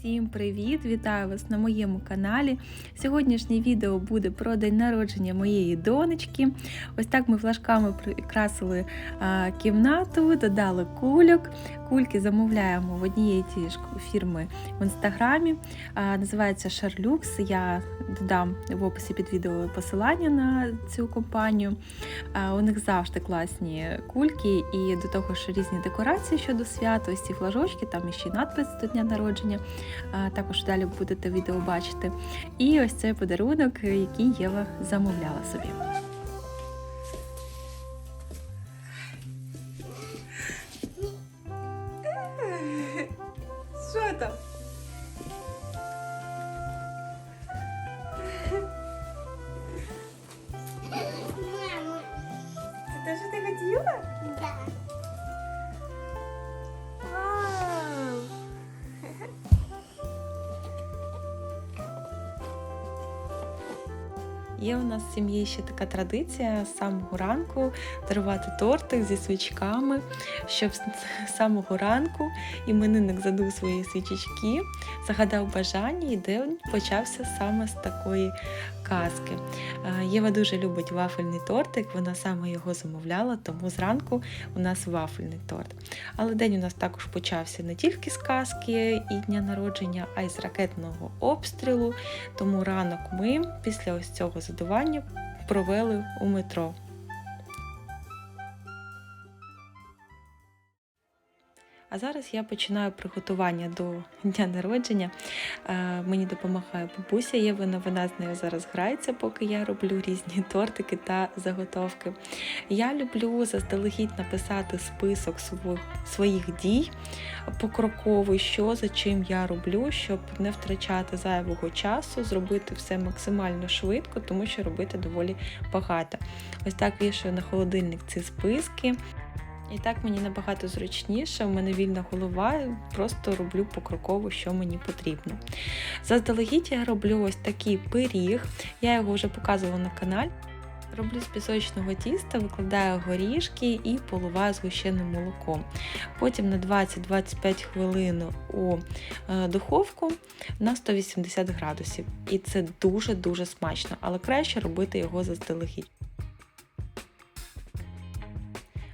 Всім привіт! Вітаю вас на моєму каналі. Сьогоднішнє відео буде про день народження моєї донечки. Ось так ми флажками прикрасили кімнату, додали кульок. Кульки замовляємо в однієї тієї фірми в інстаграмі. Називається Шарлюкс. Я додам в описі під відео посилання на цю компанію. У них завжди класні кульки і до того ж різні декорації щодо свята, ось ці флажочки, там ще й надпис до дня народження. Також далі будете відео бачити. І ось цей подарунок, який Єва замовляла собі. Є у нас в сім'ї ще така традиція з самого ранку дарувати тортик зі свічками, щоб з самого ранку іменинник задув свої свічечки, загадав бажання, і день почався саме з такої казки. Е, Єва дуже любить вафельний тортик, вона саме його замовляла, тому зранку у нас вафельний торт. Але день у нас також почався не тільки з казки і дня народження, а й з ракетного обстрілу. Тому ранок ми після ось цього задування провели у метро. А зараз я починаю приготування до дня народження. Е, Мені допомагає бабуся Євина, вона з нею зараз грається, поки я роблю різні тортики та заготовки. Я люблю заздалегідь написати список сво- своїх дій покроковий, що за чим я роблю, щоб не втрачати зайвого часу, зробити все максимально швидко, тому що робити доволі багато. Ось так вішаю на холодильник ці списки. І так мені набагато зручніше, у мене вільна голова, просто роблю покроково, що мені потрібно. Заздалегідь я роблю ось такий пиріг, я його вже показувала на каналі. Роблю з пісочного тіста, викладаю горішки і поливаю згущеним молоком. Потім на 20-25 хвилин у е, духовку на 180 градусів. І це дуже-дуже смачно, але краще робити його заздалегідь.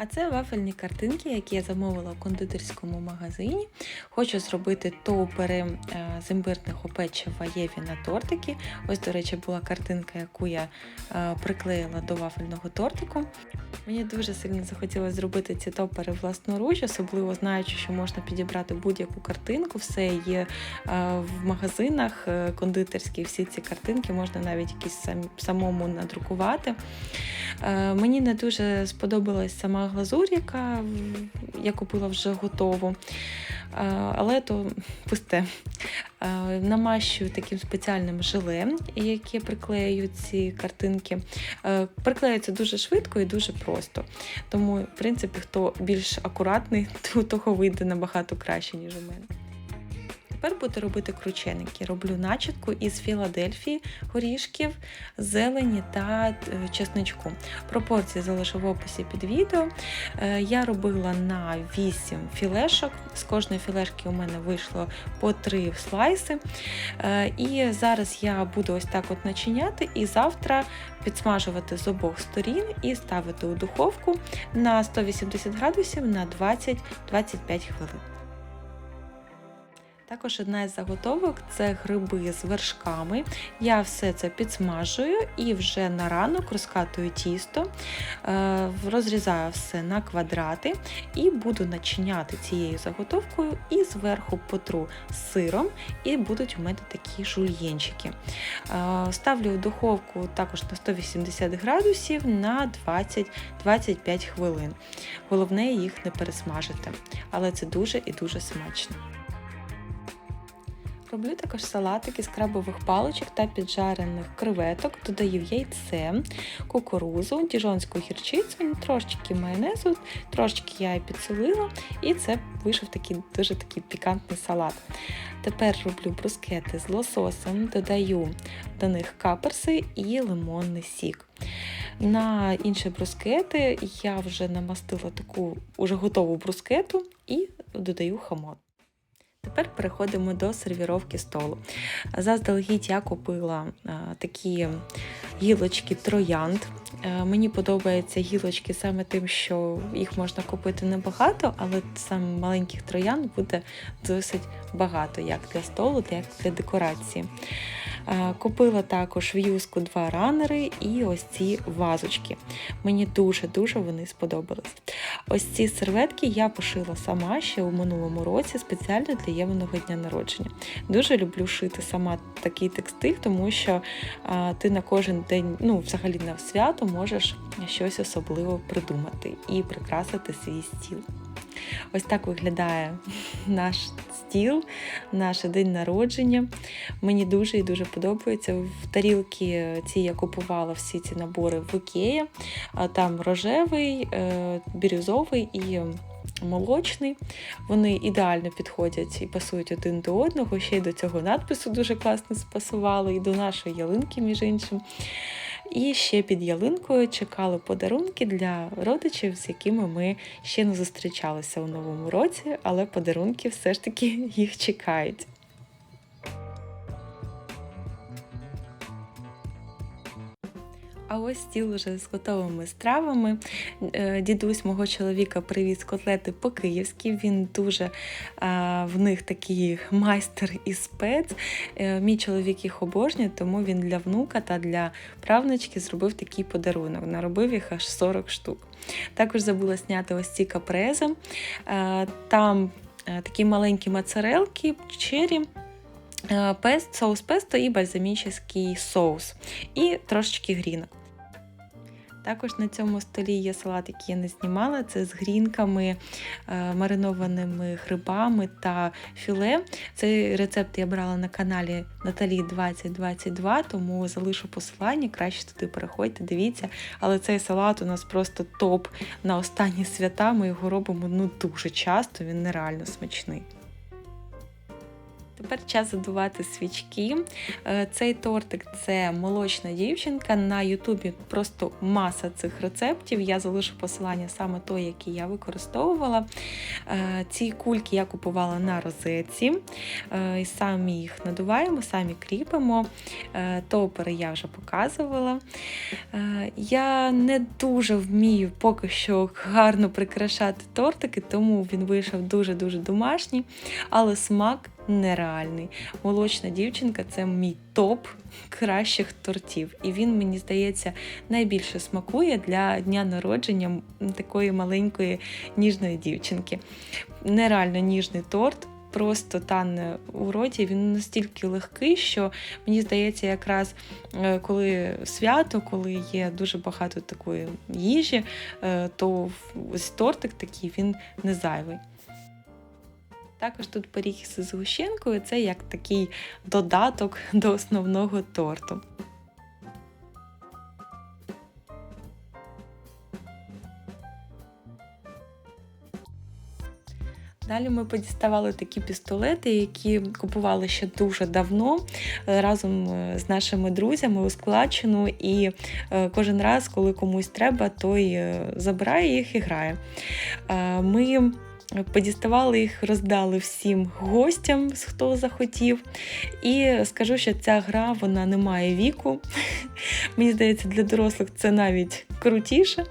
А це вафельні картинки, які я замовила в кондитерському магазині. Хочу зробити топери е, з імбирного печива Єві на тортики. Ось, до речі, була картинка, яку я е, приклеїла до вафельного тортику. Мені дуже сильно захотілося зробити ці топери власноруч, особливо знаючи, що можна підібрати будь-яку картинку. Все є е, в магазинах кондитерських, всі ці картинки можна навіть якісь самому надрукувати. Е, Мені не дуже сподобалась сама глазурь, яка я купила вже готову. Е, Але то пусте. Е, Намащую таким спеціальним желе, яке приклею ці картинки. Приклеюється дуже швидко і дуже просто. Тому, в принципі, хто більш акуратний, то того вийде набагато краще, ніж у мене. Тепер буду робити крученики. Роблю начітку із Філадельфії, горішків, зелені та е, чесничку. Пропорції залишу в описі під відео. Е, Я робила на 8 філешок. З кожної філешки у мене вийшло по 3 слайси. Е, І зараз я буду ось так от начиняти і завтра підсмажувати з обох сторін і ставити у духовку на 180 градусів на 20-25 хвилин. Також одна із заготовок це гриби з вершками. Я все це підсмажую і вже на ранок розкатую тісто, е, розрізаю все на квадрати і буду начиняти цією заготовкою і зверху потру сиром, і будуть у мене такі жульєнчики. Е, Ставлю в духовку також на 180 градусів на 20-25 хвилин. Головне їх не пересмажити, але це дуже і дуже смачно. Роблю також салатики з крабових паличок та піджарених креветок, додаю яйце, кукурузу, діжонську гірчицю, трошечки майонезу, трошечки я і підсолила, і це вийшов такий дуже такий пікантний салат. Тепер роблю брускети з лососем, додаю до них каперси і лимонний сік. На інші брускети я вже намастила таку уже готову брускету і додаю хамон. Тепер переходимо до сервіровки столу. Заздалегідь я купила такі гілочки троянд. Е, Мені подобаються гілочки саме тим, що їх можна купити небагато, але саме маленьких троянд буде досить багато, як для столу, так і для декорації. Е, Купила також в'юзку два ранери і ось ці вазочки. Мені дуже-дуже вони сподобались. Ось ці серветки я пошила сама ще у минулому році спеціально для Євиного дня народження. Дуже люблю шити сама такий текстиль, тому що ти на кожен день, ну взагалі на свято, можеш щось особливе придумати і прикрасити свій стіл. Ось так виглядає наш стіл, наш день народження. Мені дуже і дуже подобається. В тарілки ці я купувала всі ці набори в Ікеї. Там рожевий, е, бірюзовий і молочний. Вони ідеально підходять і пасують один до одного. Ще й до цього надпису дуже класно спасували, і до нашої ялинки, між іншим. І ще під ялинкою чекали подарунки для родичів, з якими ми ще не зустрічалися у новому році, але подарунки все ж таки їх чекають. А ось стіл уже з готовими стравами. Е, Дідусь мого чоловіка привіз котлети по-київськи. Він дуже в них такий майстер і спец. Е, Мій чоловік їх обожнює, тому він для внука та для правнучки зробив такий подарунок. Наробив їх аж 40 штук. Також забула зняти ось ці капрези. Е, Там е, такі маленькі моцарелки, чері. е, Пест, соус песто і бальзамічний соус, і трошечки грінок. Також на цьому столі є салат, який я не знімала. Це з грінками, е, маринованими грибами та філе. Цей рецепт я брала на каналі Наталі 2022, тому залишу посилання, краще туди переходьте, дивіться. Але цей салат у нас просто топ на останні свята. Ми його робимо ну дуже часто, він нереально смачний. Тепер час задувати свічки. Е, Цей тортик це молочна дівчинка. На Ютубі просто маса цих рецептів. Я залишу посилання саме той, який я використовувала. Е, Ці кульки я купувала на розетці. Е, самі їх надуваємо, самі кріпимо. Топери я вже показувала. Я не дуже вмію поки що гарно прикрашати тортики, тому він вийшов дуже-дуже домашній, але смак нереальний. Молочна дівчинка це мій топ кращих тортів. І він, мені здається, найбільше смакує для дня народження такої маленької ніжної дівчинки. Нереально ніжний торт. Просто тане у роті, він настільки легкий, що мені здається, якраз е, коли свято, коли є дуже багато такої їжі, е, то ось тортик такий він не зайвий. Також тут пиріг з згущенкою, це як такий додаток до основного торту. Далі ми подіставали такі пістолети, які купували ще дуже давно е, разом е, з нашими друзями у складчину. І е, кожен раз, коли комусь треба, той забирає їх і грає. Ми Подіставали їх, роздали всім гостям, хто захотів. І скажу, що ця гра вона не має віку. Мені здається, для дорослих це навіть крутіше.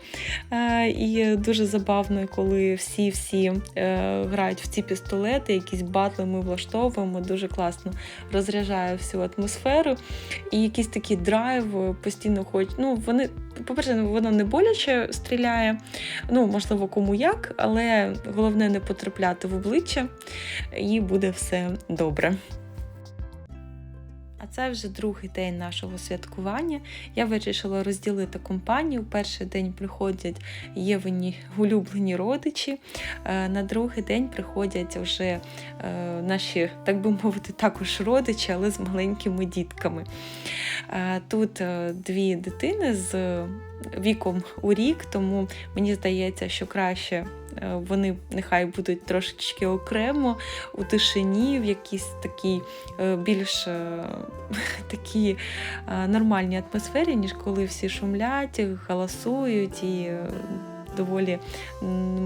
Е, І дуже забавно, коли всі-всі е, грають в ці пістолети, якісь батли ми влаштовуємо, дуже класно розряджає всю атмосферу. І якийсь такий драйв постійно хоч. Ну, вони, по-перше, воно не боляче стріляє. Ну, можливо, кому як, але головне не потрапляти в обличчя, і буде все добре. Це вже другий день нашого святкування. Я вирішила розділити компанію. Перший день приходять Євині улюблені родичі. е, На другий день приходять вже е, наші, так би мовити, також родичі, але з маленькими дітками. Е, Тут дві дитини з віком у рік, тому мені здається, що краще вони нехай будуть трошечки окремо у тишині, в якійсь такій е, більш е, такій е, нормальній атмосфері, ніж коли всі шумлять, галасують і е, доволі,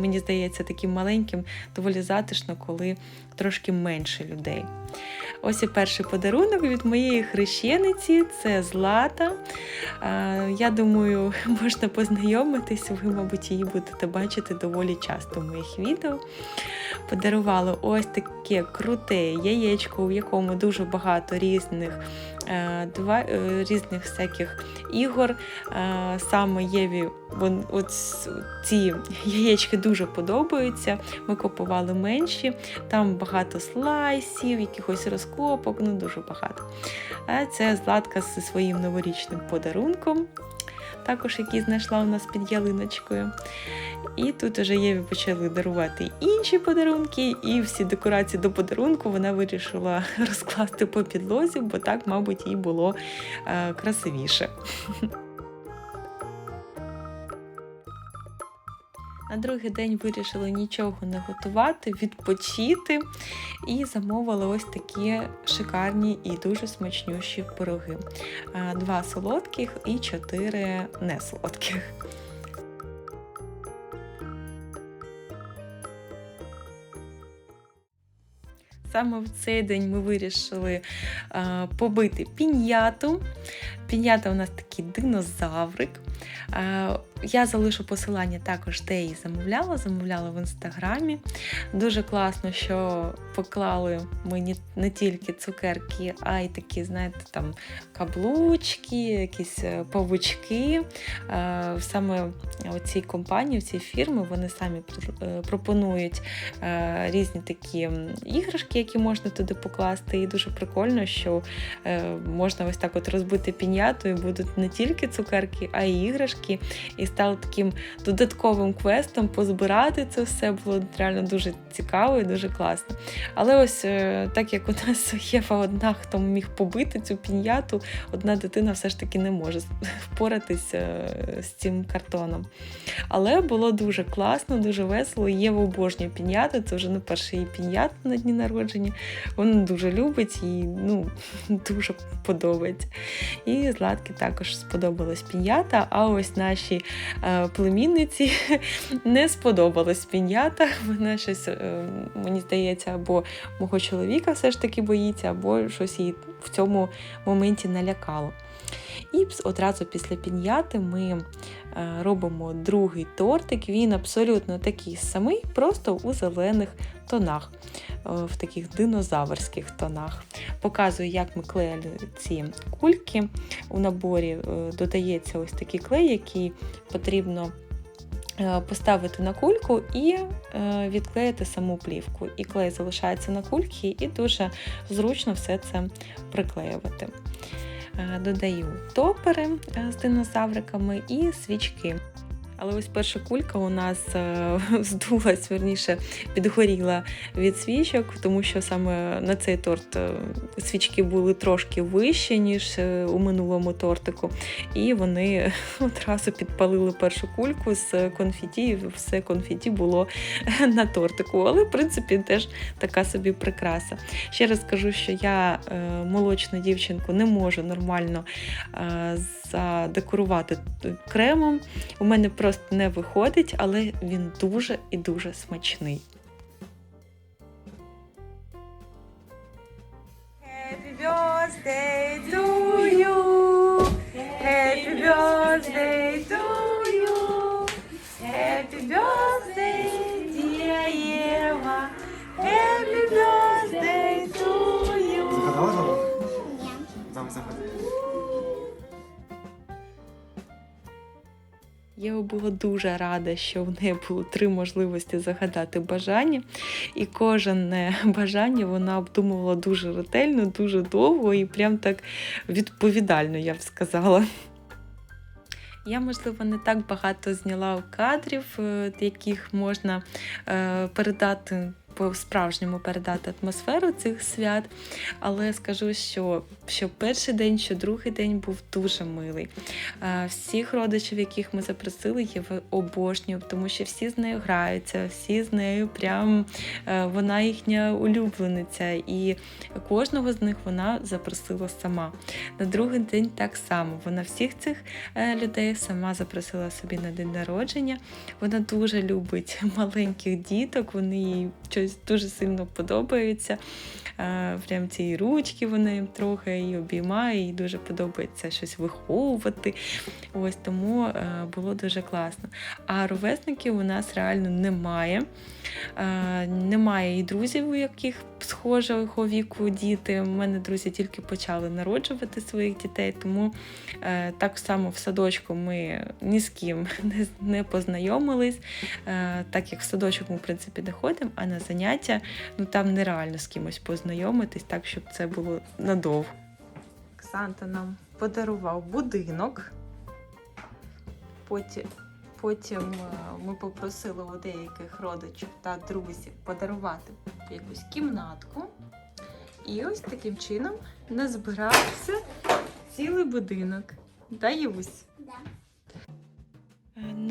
мені здається, таким маленьким, доволі затишно, коли трошки менше людей. Ось і перший подарунок від моєї хрещениці це Злата. Я думаю, можна познайомитись, ви, мабуть, її будете бачити доволі часто в моїх відео. Подарувала ось таке круте яєчко, у якому дуже багато різних, два, е, різних всяких ігор. Е, Саме Єві вон, от ці яєчки дуже подобаються. Ми купували менші, там багато слайсів, якихось розкопок, ну дуже багато. Це Златка зі своїм новорічним подарунком, також який знайшла у нас під ялиночкою. І тут уже Єві почали дарувати інші подарунки, і всі декорації до подарунку вона вирішила розкласти по підлозі, бо так, мабуть, їй було е, красивіше. На другий день вирішили нічого не готувати, відпочити і замовили ось такі шикарні і дуже смачнющі пироги. Два солодких і чотири несолодких. Саме в цей день ми вирішили е, побити пін'яту. Пін'ята у нас такий динозаврик. Е, я залишу посилання також, де її замовляла. Замовляла в інстаграмі. Дуже класно, що поклали мені не тільки цукерки, а й такі, знаєте, там каблучки, якісь е, павучки. Е, Саме у цій компанії, в цій фірмі, вони самі е, пропонують різні такі іграшки, які можна туди покласти. І дуже прикольно, що можна ось так от розбити піняту, і будуть не тільки цукерки, а й іграшки. І стало таким додатковим квестом позбирати це все. Було реально дуже цікаво і дуже класно. Але ось е, так як у нас Єва одна, хто міг побити цю піняту, одна дитина все ж таки не може впоратися е, з цим картоном. Але було дуже класно, дуже весело. Єва обожнює пінята, це вже не перший її пінят на дні народження. Вона дуже любить і ну, дуже подобається. І Златки також сподобалась пінята, а ось нашій е, племінниці не сподобалась пінята. Вона щось, е, мені здається, або мого чоловіка все ж таки боїться, або щось її в цьому моменті налякало. І одразу після пін'яти ми е, робимо другий тортик. Він абсолютно такий самий, просто у зелених тонах, е, в таких динозаврських тонах. Показую, як ми клеїли ці кульки. У наборі е, додається ось такий клей, який потрібно. Поставити на кульку і відклеїти саму плівку. І клей залишається на кульці, і дуже зручно все це приклеювати. Е, Додаю топери е, з динозавриками і свічки. Але ось перша кулька у нас е, здулась, верніше, підгоріла від свічок, тому що саме на цей торт е, свічки були трошки вищі, ніж е, у минулому тортику. І вони одразу підпалили першу кульку з конфеті, і все конфеті було на тортику. Але, в принципі, теж така собі прикраса. Ще раз скажу, що я молочну дівчинку не можу нормально задекорувати кремом. У мене просто не виходить, але він дуже і дуже смачний. Happy birthday to you! Happy birthday to you! Happy birthday, dear Єва! Happy birthday Я була дуже рада, що в неї було три можливості загадати бажання, і кожне бажання вона обдумувала дуже ретельно, дуже довго і прям так відповідально, я б сказала. Я, можливо, не так багато зняла кадрів, е, яких можна е, передати по-справжньому передати атмосферу цих свят. Але скажу, що, що перший день, що другий день був дуже милий. Всіх родичів, яких ми запросили, я обожнюю, тому що всі з нею граються, всі з нею прям е, вона їхня улюблениця, і кожного з них вона запросила сама. На другий день так само. Вона всіх цих е, людей сама запросила собі на день народження. Вона дуже любить маленьких діток, вони їй щось дуже сильно подобаються. Е, Прям ці ручки вона їм трохи і обіймає, їй дуже подобається щось виховувати. Ось тому е, було дуже класно. А ровесників у нас реально немає. Е, Немає і друзів, у яких схожого віку діти. У мене друзі тільки почали народжувати своїх дітей, тому так само в садочку ми ні з ким не, познайомились, так як в садочок ми в принципі не ходимо, а на заняття ну там нереально з кимось познайомитись, так щоб це було надовго. Санта нам подарував будинок. Потім, потім е, ми попросили у деяких родичів та друзів подарувати якусь кімнатку. І ось таким чином назбирався цілий будинок. Да, Євусь?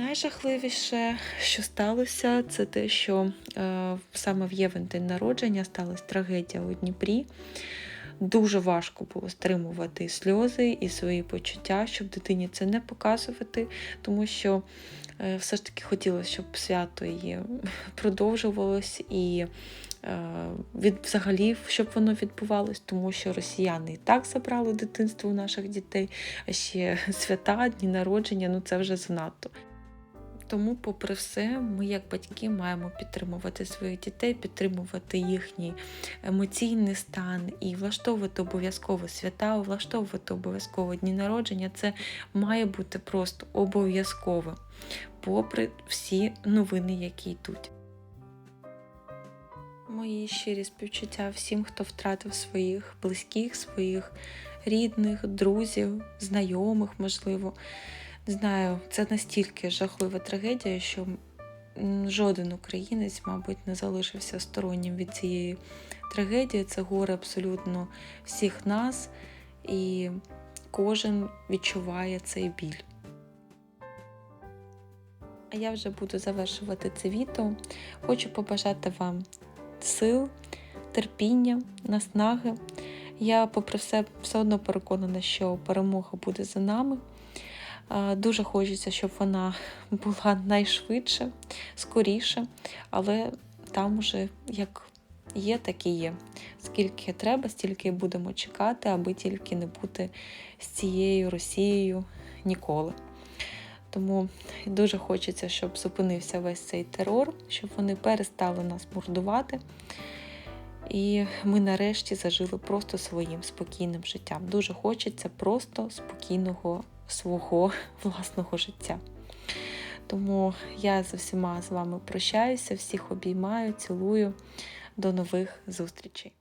Найжахливіше, що сталося, це те, що е, саме в Євендень народження сталася трагедія у Дніпрі. Дуже важко було стримувати сльози і свої почуття, щоб дитині це не показувати, тому що е, все ж таки хотілося, щоб свято її продовжувалось і е, від, взагалі, щоб воно відбувалось, тому що росіяни і так забрали дитинство у наших дітей, а ще свята, дні народження ну це вже занадто. Тому, попри все, ми, як батьки, маємо підтримувати своїх дітей, підтримувати їхній емоційний стан і влаштовувати обов'язково свята, влаштовувати обов'язково дні народження. Це має бути просто обов'язково, попри всі новини, які йдуть. Мої щирі співчуття всім, хто втратив своїх близьких, своїх рідних, друзів, знайомих, можливо. Знаю, це настільки жахлива трагедія, що жоден українець, мабуть, не залишився стороннім від цієї трагедії. Це горе абсолютно всіх нас, і кожен відчуває цей біль. А я вже буду завершувати це відео. Хочу побажати вам сил, терпіння, наснаги. Я, попри все, все одно переконана, що перемога буде за нами. Дуже хочеться, щоб вона була найшвидше, скоріше, але там уже як є, так і є. Скільки треба, стільки будемо чекати, аби тільки не бути з цією Росією ніколи. Тому дуже хочеться, щоб зупинився весь цей терор, щоб вони перестали нас мордувати. І ми нарешті зажили просто своїм спокійним життям. Дуже хочеться просто спокійного свого власного життя. Тому я з усіма з вами прощаюся, всіх обіймаю, цілую. До нових зустрічей!